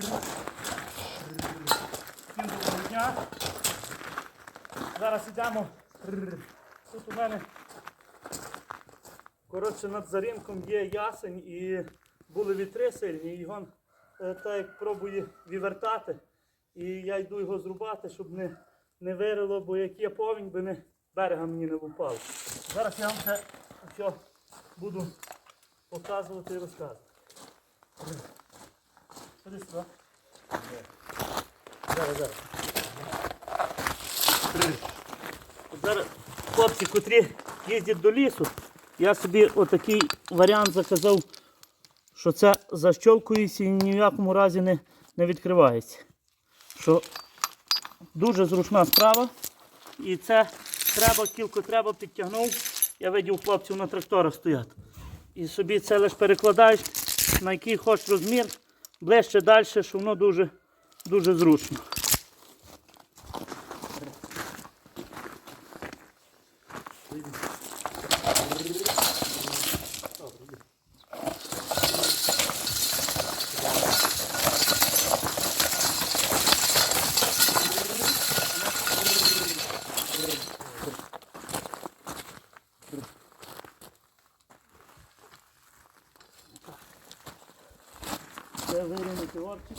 Всім доброго дня. Зараз йдемо. Тут у мене коротше над зарінком є ясень і були вітри сильні. І його е, так як пробує вивертати. І я йду його зрубати, щоб не, не вирило, бо як є повінь, би не берега мені не впав. Зараз я вам це все буду показувати і розказувати. Зараз, хлопці, котрі їздять до лісу, я собі отакий варіант заказав, що це защолкується і ні в якому разі не, не відкривається. Що дуже зручна справа. І це треба, тільки треба підтягнув. Я видів хлопців на тракторах стоять. І собі це лише перекладаєш, на який хочеш розмір, ближче далі, що воно дуже, дуже зручно. Це вирівняти орчик.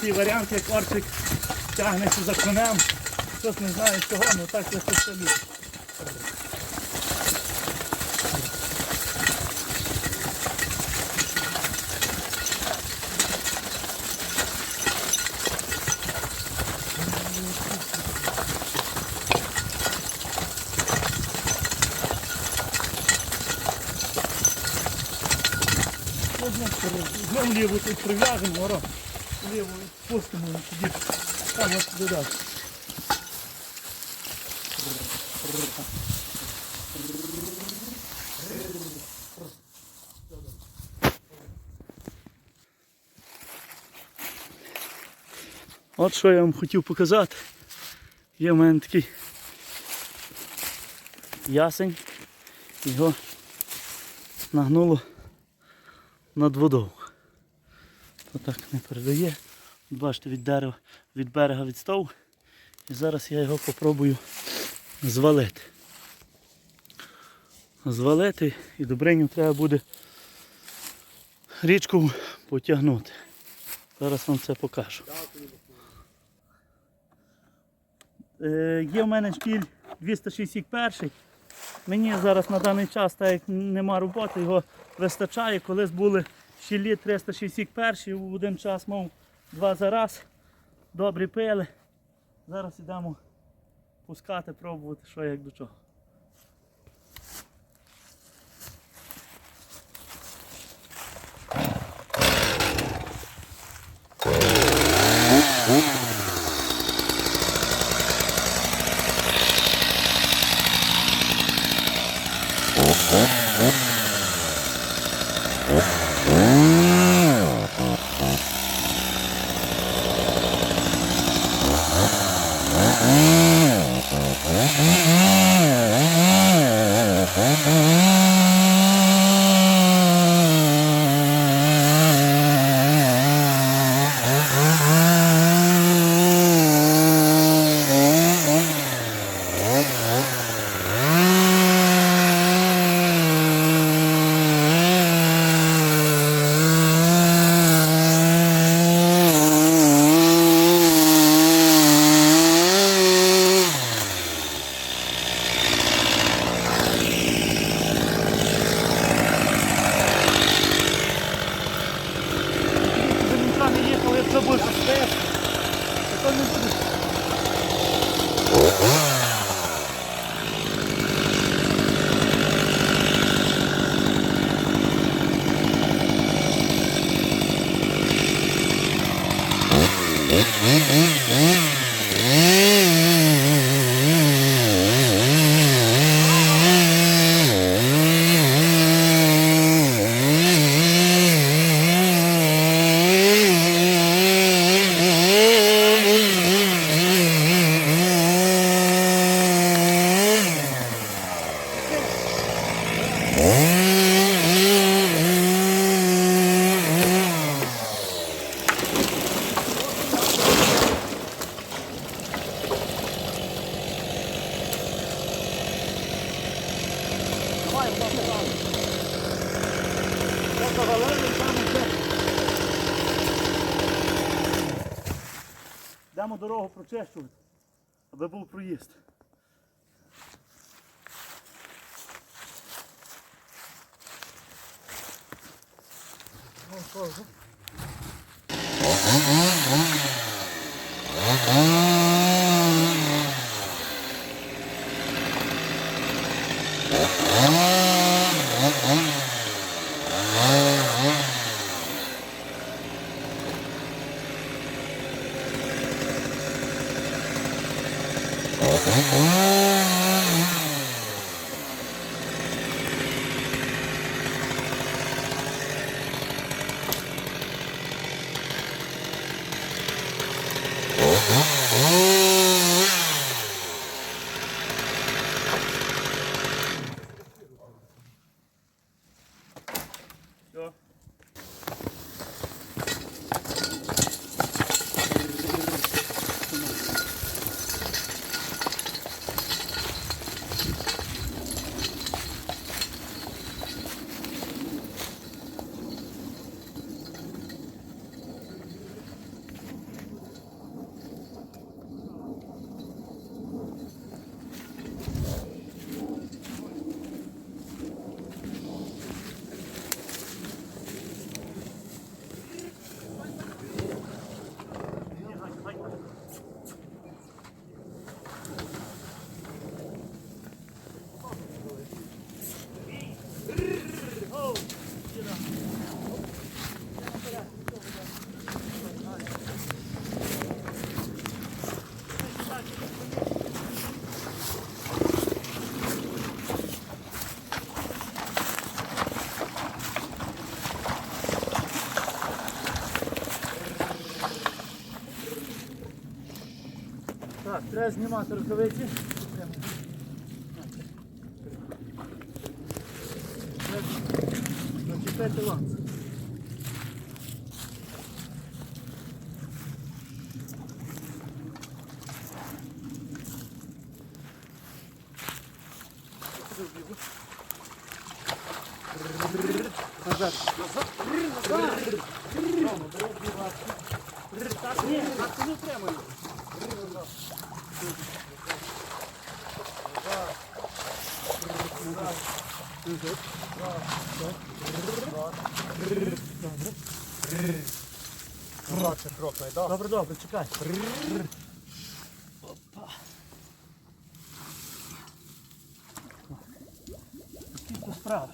Ці варіанти, як орчик тягнеться за конем. Хтось не знає чого, але так я це собі. Знову ліву тут прив'яжемо, воро. Ліву і тоді там ось туди. От що я вам хотів показати. Є в мене такий ясень. Його нагнуло над водою. То так не передає. Бачите, від дерева, від берега відстав. І зараз я його попробую звалити. Звалити і добриню треба буде річку потягнути. Зараз вам це покажу. Е, є в мене шпіль 261. Мені зараз на даний час, так як нема роботи, його вистачає. Колись були щілі 361, в один час мав два за раз. Добрі пили. Зараз йдемо пускати, пробувати, що як до чого. Йдемо дорогу прочищувати, аби був проїзд. Ну, що треба знімати рукавиці. Начепити ланц. Назад. Назад. Так, ні, так не тримаю. Младше крокне, так? Добре, добре, чекай. Опа. Які то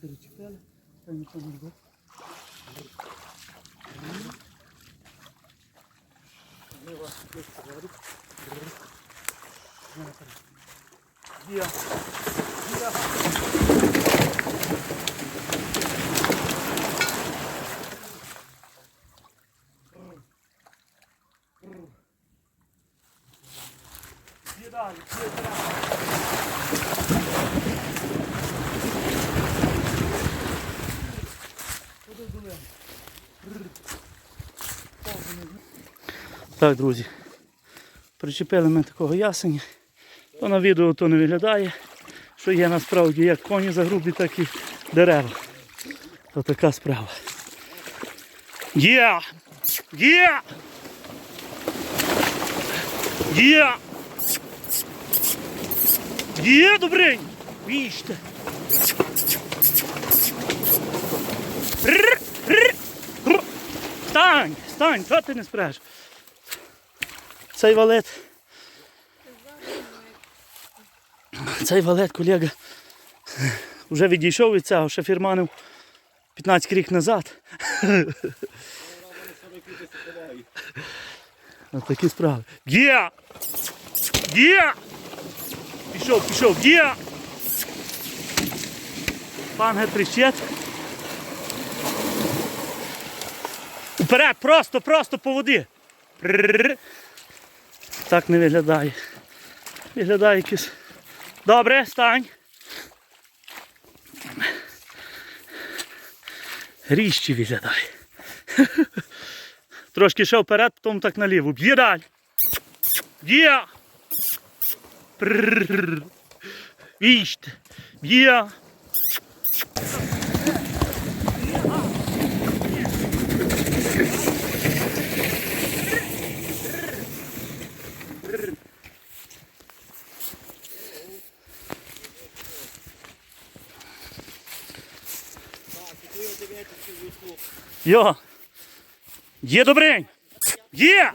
справи? Перечепили, перечепили, та нічого не буде. Ліва, легко говорить. Є. Є. Є далі, є далі. Куди долину? Так, друзі. Причепили ми такого ясеня. То на відео то не виглядає, що є насправді як коні загрублі, так і дерева. То така справа. Є! Є! Є! Є, добрень! Віжте! Стань, стань, що ти не спреш? Цей валет. Цей валет, колега, вже відійшов від цього, ще фірманив 15 рік назад. Ось такі справи. Є! Є! Пішов, пішов, є! Пан трещить. Вперед, просто, просто по воді. Так не виглядає. Виглядає якийсь. Добре, стань. Ріжчі виглядає. Трошки ще вперед, потім так наліво. Б'є далі. Б'є. Віжте. Б'є. Йо. Є добрень. Є.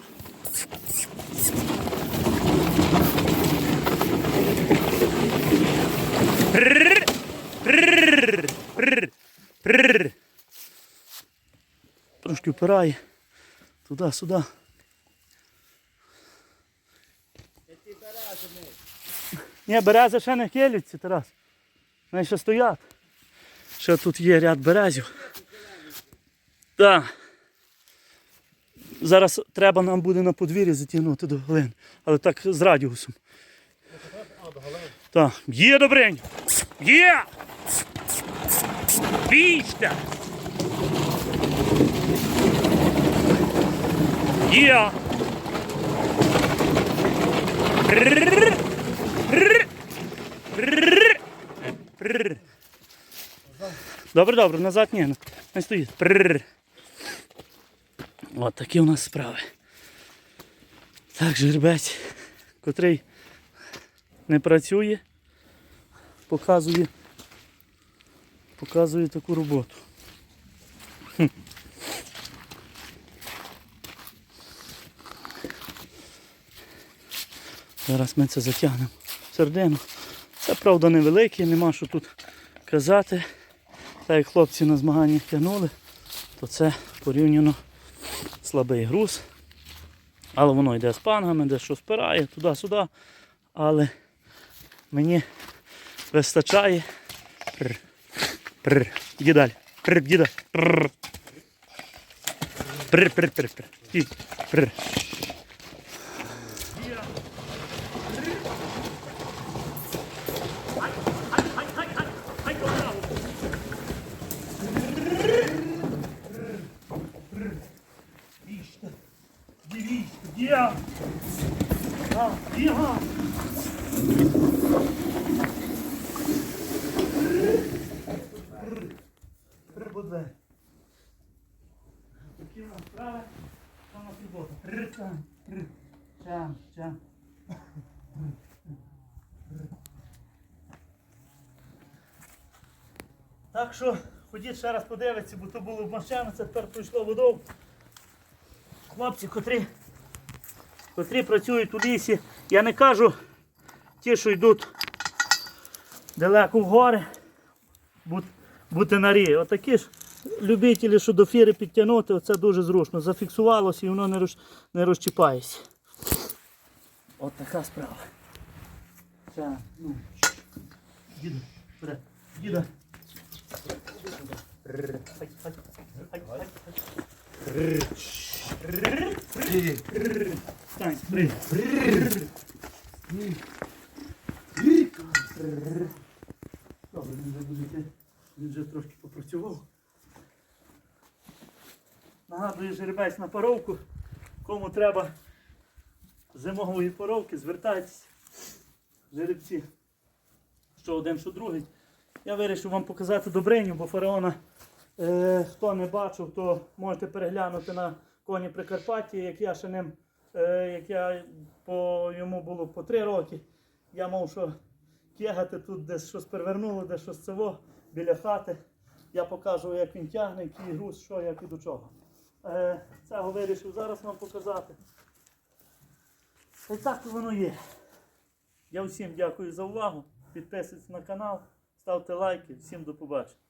Трошки впирає. Туди, сюди. Ні, берези ще не хиляться, Тарас. Вони ще стоять. Ще тут є ряд березів. Так. Зараз треба нам буде на подвір'ї затягнути до глин. Але так з радіусом. Так. Є добрень. Є! Бічте! Є! Добре, добре, назад ні. Не стоїть. От такі у нас справи. Так, жеребець, котрий не працює, показує, показує таку роботу. Зараз ми це затягнемо в середину. Це правда невелике, нема що тут казати. Так як хлопці на змаганнях тягнули, то це порівняно слабий груз. Але воно йде з пангами, де що спирає, туди-сюди. Але мені вистачає. Прр. Прр. Іди далі. Прр, діда. Прр. Прр, прр, прр, прр. Прр. Прибуде. Такі у нас справи, що у нас робота. Причам, причам, чам. Так що ходіть ще раз подивитися, бо то було в машину, це тепер пройшло водою. Хлопці, котрі, котрі працюють у лісі, я не кажу ті, що йдуть далеко в гори, бути на рі. Отакі ж любителі, що до фіри підтягнути, це дуже зручно. Зафіксувалося і воно не, роз, не розчіпається. От така справа. Це, ну, діда, вперед, діда. Рррр. Добре, він вже буде. Він вже трошки попрацював. Нагадую жеребець на паровку. Кому треба зимової паровки, звертайтеся. Жеребці. Що один, що другий. Я вирішив вам показати добриню, бо фараона, е, хто не бачив, то можете переглянути на коні Прикарпатті, як я ще ним, як я по йому було по три роки. Я мав що кегати тут десь щось перевернуло, десь щось цього біля хати. Я покажу, як він тягне, який груз, що, як і до чого. Е, цього вирішив зараз вам показати. І так воно є. Я всім дякую за увагу. Підписуйтесь на канал, ставте лайки. Всім до побачення.